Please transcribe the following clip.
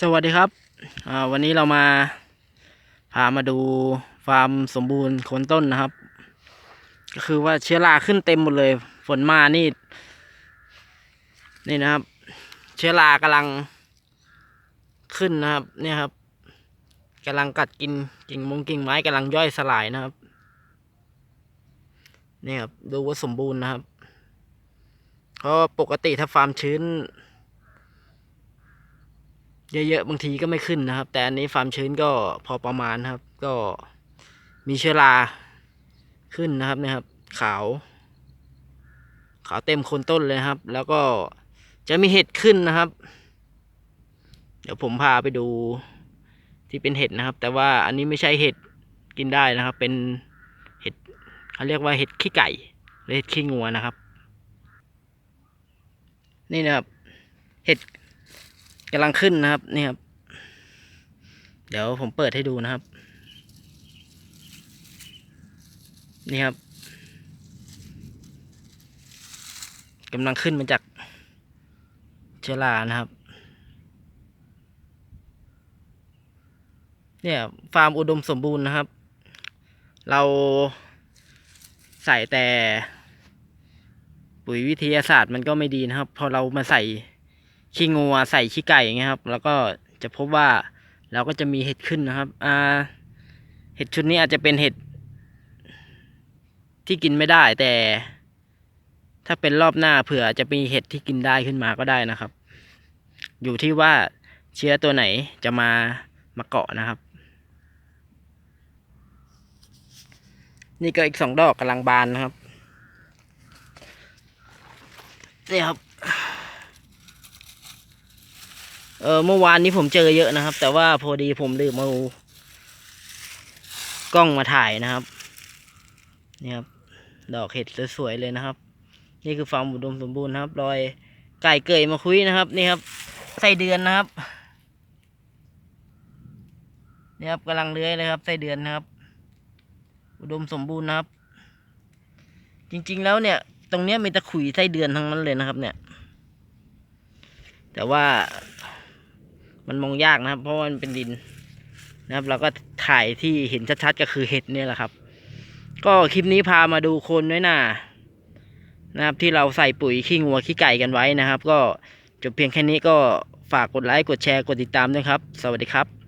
สวัสดีครับ วันนี้เรามาพามาดูฟาร์มสมบูรณ์โคนต้นนะครับ ก็คือว่าเชื้อราขึ้นเต็มหมดเลย ฝนมานี่ นี่นะครับ เชื้อรากำลังขึ้นนะครับ เนี่ยครับกำลังกัดกินกิ่งมงกิ่งไม้กำลังย่อยสลายนะครับ นี่ครับดูว่าสมบูรณ์นะครับ เพราะปกติถ้าฟาร์มชื้น เยอะๆบางทีก็ไม่ขึ้นนะครับ แต่อันนี้ฟามชื้นก็พอประมาณนะครับ ก็มีเชื้อราขึ้นนะครับนะครับ ขาว ขาวเต็มโคนต้นเลยครับ แล้วก็จะมีเห็ดขึ้นนะครับ เดี๋ยวผมพาไปดูที่เป็นเห็ดนะครับ แต่ว่าอันนี้ไม่ใช่เห็ดกินได้นะครับ เป็นเห็ดเขาเรียกว่าเห็ดขี้ไก่หรือเห็ดขี้งัวนะครับ นี่นะครับ เห็ด กำลังขึ้นนะครับ นี่ครับ เดี๋ยวผมเปิดให้ดูนะครับ นี่ครับกำลังขึ้นมาจากเชื้อรานะครับ เนี่ยฟาร์มอุดมสมบูรณ์นะครับ เราใส่แต่ปุ๋ยวิทยาศาสตร์มันก็ไม่ดีนะครับ พอเรามาใส่ ขี้งัวใส่ขี้ไก่อย่างเงี้ยครับ แล้วก็จะพบว่าเราก็จะมีเห็ดขึ้นนะครับอ่าเห็ดชุดนี้อาจจะเป็นเห็ดที่กินไม่ได้แต่ ถ้าเป็นรอบหน้าเผื่อจะมีเห็ดที่กินได้ขึ้นมาก็ได้นะครับ อยู่ที่ว่าเชื้อตัวไหนจะมามาเกาะนะครับ นี่ก็อีกสองดอกกำลังบานนะครับนี่ครับ เออเมื่อวานนี้ผมเจอเยอะนะครับ แต่ว่าพอดีผมลืมเอากล้องมาถ่ายนะครับนี่ครับดอกเห็ดสวยๆเลยนะครับ นี่คือฟาร์มอุดมสมบูรณ์ครับ รอยไก่เกยมาคุยนะครับ นี่ครับไส้เดือนนะครับนี่ครับกำลังเลื้อยเลยครับไส้เดือนนะครับ อุดมสมบูรณ์นะครับ จริงๆแล้วเนี่ย ตรงเนี้ยมีตะขุยไส้เดือนทั้งนั้นเลยนะครับ เนี่ย แต่ว่า มันมองยากนะครับ เพราะมันเป็นดินนะครับ เราก็ถ่ายที่เห็นชัดๆก็คือเห็ดเนี่ยแหละครับ ก็คลิปนี้พามาดูโคนน้อยหนานะครับ ที่เราใส่ปุ๋ยขี้งัวขี้ไก่กันไว้นะครับ ก็จบเพียงแค่นี้ก็ฝากกดไลค์กดแชร์กดติดตามด้วยครับ สวัสดีครับ